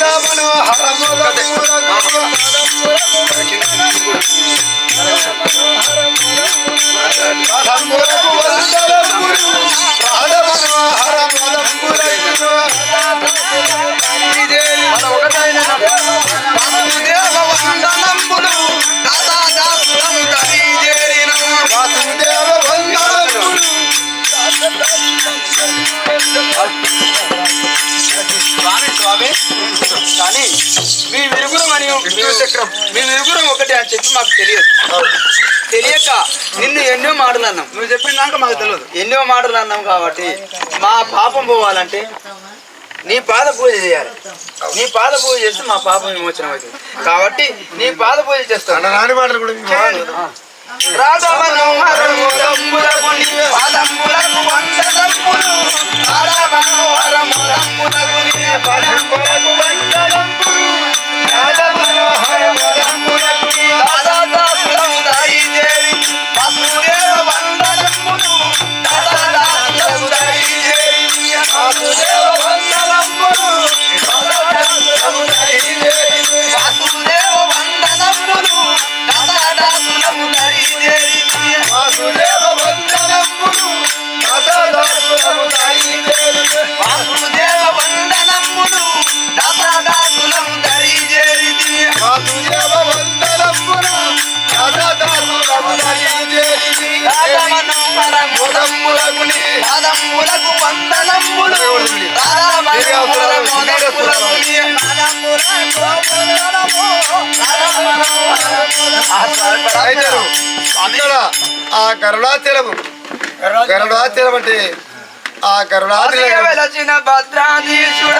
మనోహరముల చక్రం మేము ఇరుగురం ఒకటి అని చెప్పి మాకు తెలియదు. తెలియక నిన్ను ఎన్నో మాటలు అన్నాం. నువ్వు చెప్పినాక మాకు తెలియదు. ఎన్నో మాటలు అన్నాం కాబట్టి మా పాపం పోవాలంటే నీ పాద పూజ చేయాలి. నీ పాద పూజ చేస్తే మా పాపం విమోచనం అవుతుంది. కాబట్టి నీ పాద పూజ చేస్తాను రాని మాటలు కూడా ఇక్కడ ఆ గరుడాచలము గరుడాచలం అంటే ఆ గరుడాచలం వెలచిన భద్రాధీశుడ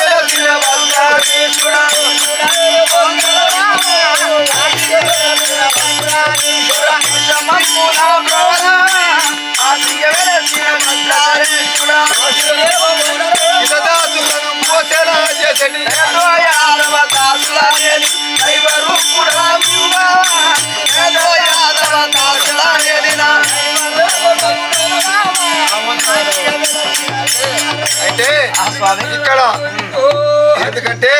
వెలచిన భద్రాధీశుడ. ఇతదాసులను అయితే స్వామి ఇక్కడ ఎందుకంటే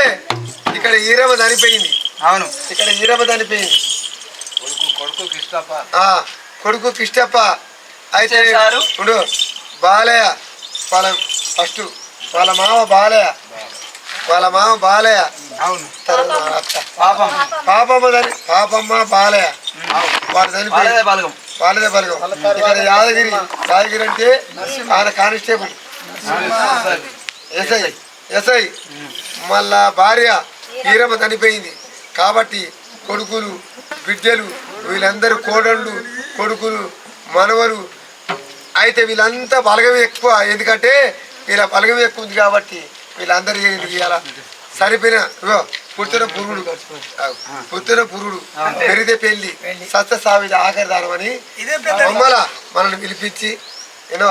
ఇక్కడ ఈరమ చనిపోయింది. అవును. ఇక్కడ ఈరమ చనిపోయింది. కొడుకు కిష్టప్ప. అయితే చేశారు? ఇప్పుడు బాలయ్య వాళ్ళ ఫస్ట్ వాళ్ళ మామ బాలయ్య. వాళ్ళ మామ బాలయ్య. అవును. పాపమ్మ. చని పాపమ్మ బాలయ్య. వాడు చనిపోయి వాళ్ళదే బలగం. ఇక్కడ యాదగిరి యాదగిరి అంటే ఆయన కానిస్టేబుల్. SI SI. మళ్ళా భార్య ఈరమ్మ చనిపోయింది. కాబట్టి కొడుకులు బిడ్డలు వీళ్ళందరూ కోడళ్ళు కొడుకులు మనవలు అయితే వీళ్ళంతా బలగం ఎక్కువ. ఎందుకంటే వీళ్ళ బలగం ఎక్కువ ఉంది కాబట్టి వీళ్ళందరూ ఏంటి ఇవాళ సరిపోయిన పుట్టిన పురుగుడు. పుట్టిన పురుగుడు పెరిగితే పెళ్ళి సత్య సావిది ఆఖరి దానం అని బొమ్మల మనల్ని పిలిపించి ఎన్నో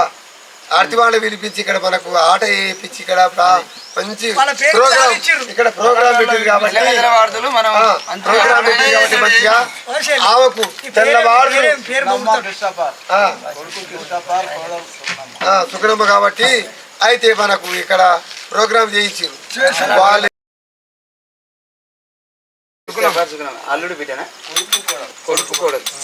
ఆర్తి వాళ్ళు పిలిపించి ఇక్కడ మనకు ఆట వేయించి ఇక్కడ ప్రా- మంచి ప్రోగ్రామ్. ఇక్కడ ప్రోగ్రామ్ పెట్టింది కాబట్టి ప్రోగ్రామ్ పెట్టింది మంచిగా ఆమెకు తెల్లవారు. సుఖనమ్మ కాబట్టి అయితే మనకు ఇక్కడ ప్రోగ్రామ్ చేయించారు వాళ్ళు అల్లుడు బిడ్డనా? కొడుకు కొడుకు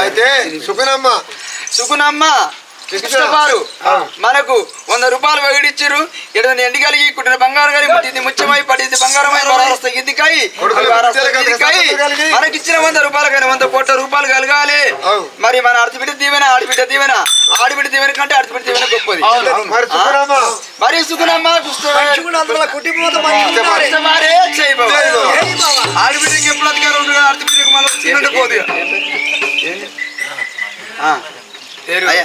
అయితే సుఖనమ్మ సుఖనమ్మ కృష్ణపాలు మనకు వంద రూపాయలు వెగిడిచ్చారు ఇరవై ఎండి కలిగి కుట్టిన బంగారు కలిగి పట్టింది ముత్యమై పడింది. బంగారమై ఇదికాయి మనకి ఇచ్చిన వంద రూపాయలు కానీ వంద కోట్ల రూపాయలు కలగాలి. మరి మన అడిపిడి దీవెన ఆడిపిడ్డ దీవెన. ఆడిపిడ్డ దీవెన కంటే అడిపిడి దీవెన గొప్పది. మరి సుగుణమ్మ ఆడిపిడ్డకి ఎప్పుడు అధికారం ఆడిపిడ్డకి మనం పోదు అయ్యా.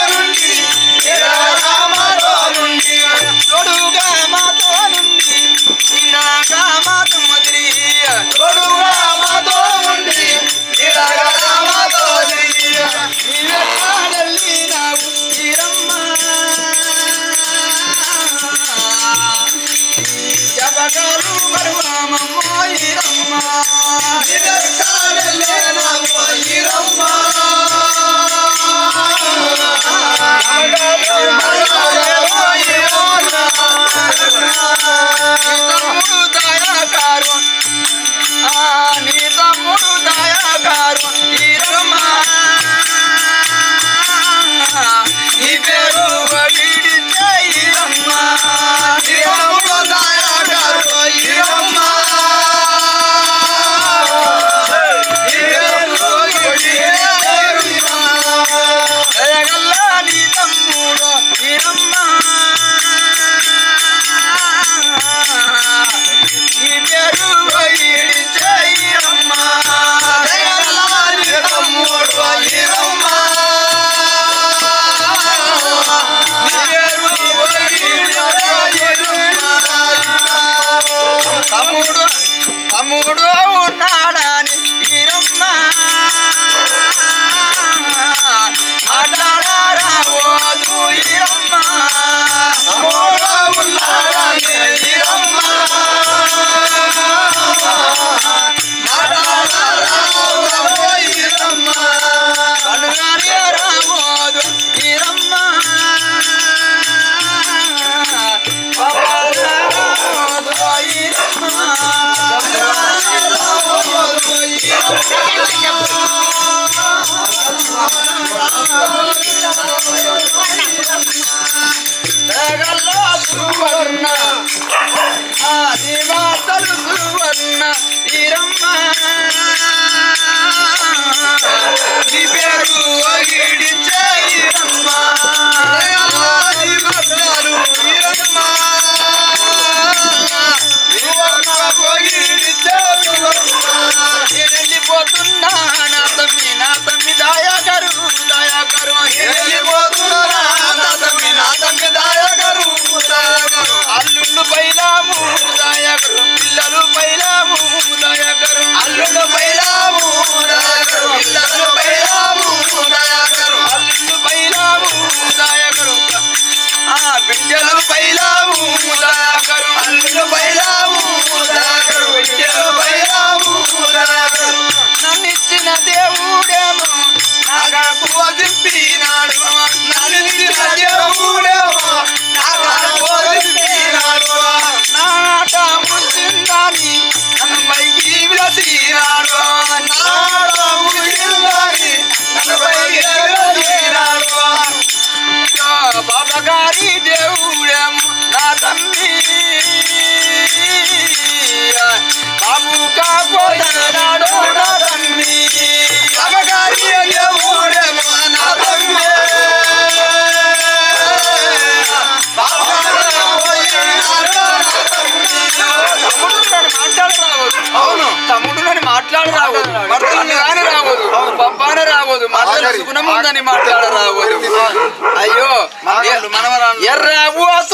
የራቡ አቶ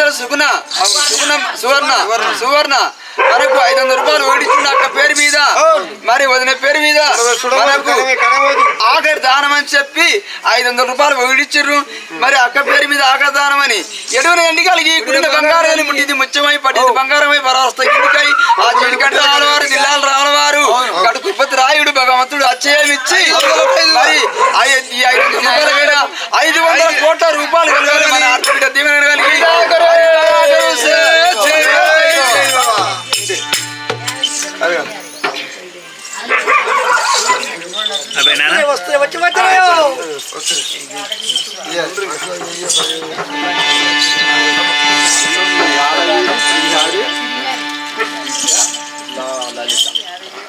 బాధల సుగుణ సుగుణ సువర్ణ సువర్ణ. మనకు ఐదు వందల రూపాయలు ఓడించిన అక్క పేరు మీద. మరి వదిన పేరు మీద మనకు ఆఖరి దానం అని చెప్పి ఐదు వందల రూపాయలు ఓడిచ్చిర్రు మరి అక్క పేరు మీద ఆఖరి దానం అని. ఎటువంటి ఎండికలకి గుడిన బంగారం ముట్టింది ముత్యమై పట్టింది బంగారమై పరాస్త గిడికై ఆ చెడికంట రాలవారు దిల్లాలు రాలవారు. కడు కుప్పతి రాయుడు భగవంతుడు అచ్చయమిచ్చి మరి ఆ ఈ ఐదు వందల కోట్ల రూపాయలు కలగాలి మన ఆర్థిక దీవెన కలిగి.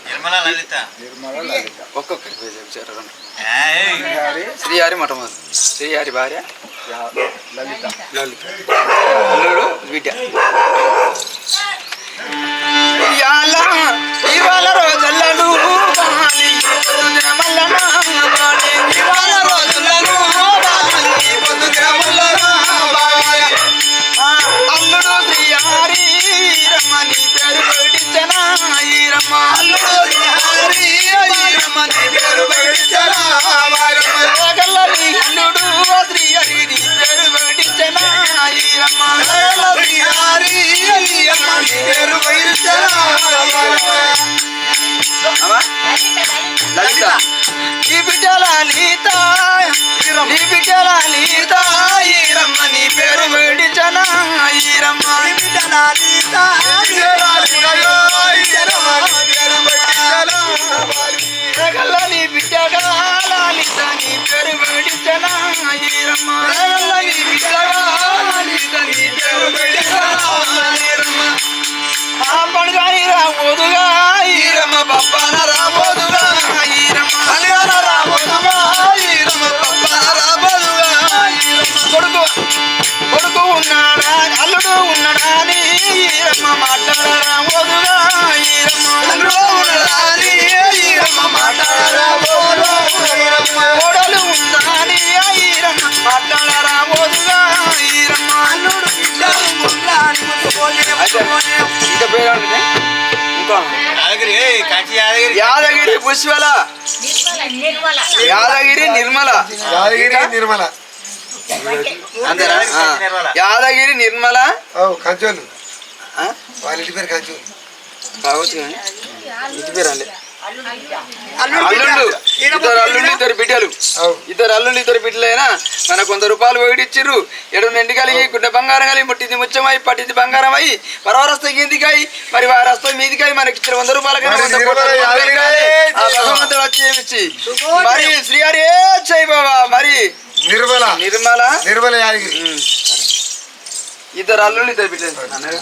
నిర్మల లలిత. ఒక్కొక్కరి పేరు చెప్పారు శ్రీహారి మొట్టమొదటి. శ్రీహారి భార్య. లలిత. అల్లుడు బిడ్డ. ఇవాళ యాదగిరి యాదగిరి. యాదగిరి పుష్పల. యాదగిరి నిర్మల. యాదగిరి నిర్మల. యాదగిరి నిర్మల. కంచోలు ఆ? వాళ్ళ ఇంటి పేరు కంచోలు కావచ్చు కానీ. ఇంటి పేరు అల్లే అల్లుళ్ళు ఇద్దరు అల్లుళ్ళు ఇద్దరు బిడ్డలు. ఇద్దరు అల్లుళ్ళు ఇద్దరు బిడ్డలైనా మన కొంత రూపాయలు ఒకటిచ్చిర్రు ఎడు నిండి కలిగి గుడ్డ బంగారం కలిగి ముట్టింది ముచ్చమై పట్టింది బంగారం అయి పరవరస్త కిందికై మరి వారస్త మీదికై మనకి ఇచ్చిన వంద రూపాయల మరి. ఆ. భగవంతుడు వచ్చి ఏమిచ్చి? మరి శ్రీహరి ఏ చేయి బాబా మరి? నిర్మల. నిర్మల? నిర్మల. ఇద్దరు అల్లుళ్ళు ఇద్దరు బిడ్డలు.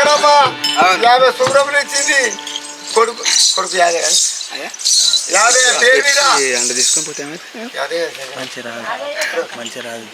జగడమ్మ యాభై ఇచ్చింది. కొడుకు కొడుకు యాదే. కదా పోతే మంచి రాదు.